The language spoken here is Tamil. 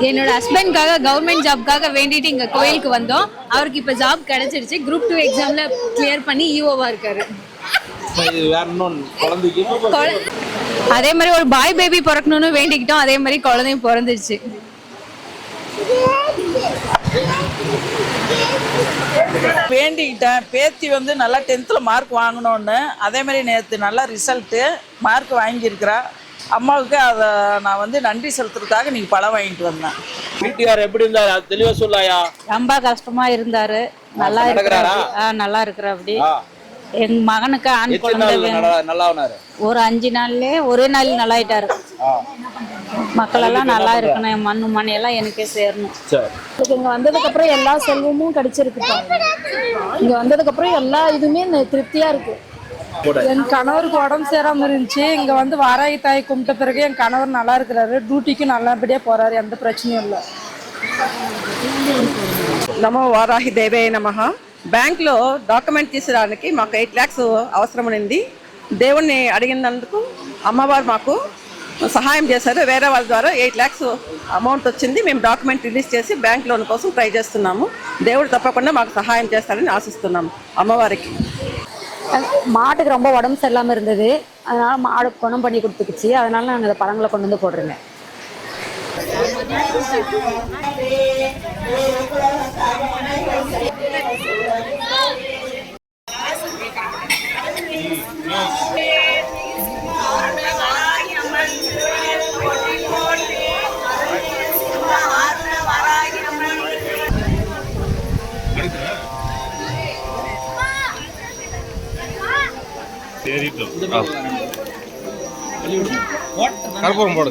என்னோட ஹஸ்பண்ட்காக கவர்மெண்ட் ஜாப்காக வேண்டிட்டு இங்க கோயிலுக்கு வந்தோம். அவருக்கு இப்ப ஜாப் கிடைச்சிருச்சு. குரூப் டூ எக்ஸாம்ல கிளியர் பண்ணி இருக்காரு. இன்னொன்று குழந்தைக்கு. கொழ- அதே மாதிரி ஒரு பாய் பேபி பிறக்கணும்னு வேண்டிக்கிட்டோம். அதே மாதிரி குழந்தையும் பிறந்துருச்சு. வேண்டிக்கிட்டேன். பேத்தி வந்து நல்லா டென்த்தில் மார்க் வாங்கணும்னு. அதே மாதிரி நேற்று நல்லா ரிசல்ட்டு மார்க் வாங்கியிருக்கிறா. அம்மாவுக்கு அதை நான் வந்து நன்றி செலுத்துறதுக்காக நீங்கள் பழம் வாங்கிட்டு வந்தேன். வீட்டுக்காரர் எப்படி இருந்தாரு? அது தெளிவா சொல்லாயா? ரொம்ப கஷ்டமா இருந்தாரு. நல்லா? இருக்கிறாரு. நல்லா இருக்கிறாப்படி. எங்க மகனுக்கு ஆண் குழந்தை ஒரு அஞ்சு நாள்லயே ஒரே நாள் நல்லாயிட்டாரு. மக்கள் எல்லாம் நல்லா இருக்கணும். மண்ணு மணி எல்லாம் எனக்கே சேரணும். இங்க வந்ததுக்கு அப்புறம் எல்லா செல்வமும் கிடைச்சிருக்குப்பா. இங்க வந்ததுக்கு அப்புறம் எல்லா இதுவுமே திருப்தியா இருக்கு. என் கணவருக்கு உடம்பு சேராம இருந்துச்சு இங்க வந்து வாராகி தாய் கும்பிட்ட பிறகு என் கணவர் நல்லா இருக்கிறாரு டியூட்டிக்கு நல்லபடியா போறாரு எந்த பிரச்சனையும் இல்லை నమో వారాహి దేవే నమ బ్యాంక్లో డాక్యుమెంట్ తీసడానికి మాకు ఎయిట్ ల్యాక్స్ అవసరం ఉంది దేవుణ్ణి అడిగినందుకు అమ్మవారు మాకు సహాయం చేశారు వేరే వాళ్ళ ద్వారా ఎయిట్ ల్యాక్స్ అమౌంట్ వచ్చింది మేము డాక్యుమెంట్ రిలీజ్ చేసి బ్యాంక్ లోన్ కోసం ట్రై చేస్తున్నాము దేవుడు తప్పకుండా మాకు సహాయం చేస్తారని ఆశిస్తున్నాము అమ్మవారికి மாட்டுக்கு ரொம்ப உடம்பு சரியில்லாமல் இருந்தது. அதனால் மாடு குணம் பண்ணி கொடுத்துக்குச்சு. அதனால் நாங்கள் அந்த பழங்களை கொண்டு வந்து போடுறேங்க கற்பூரம் போடு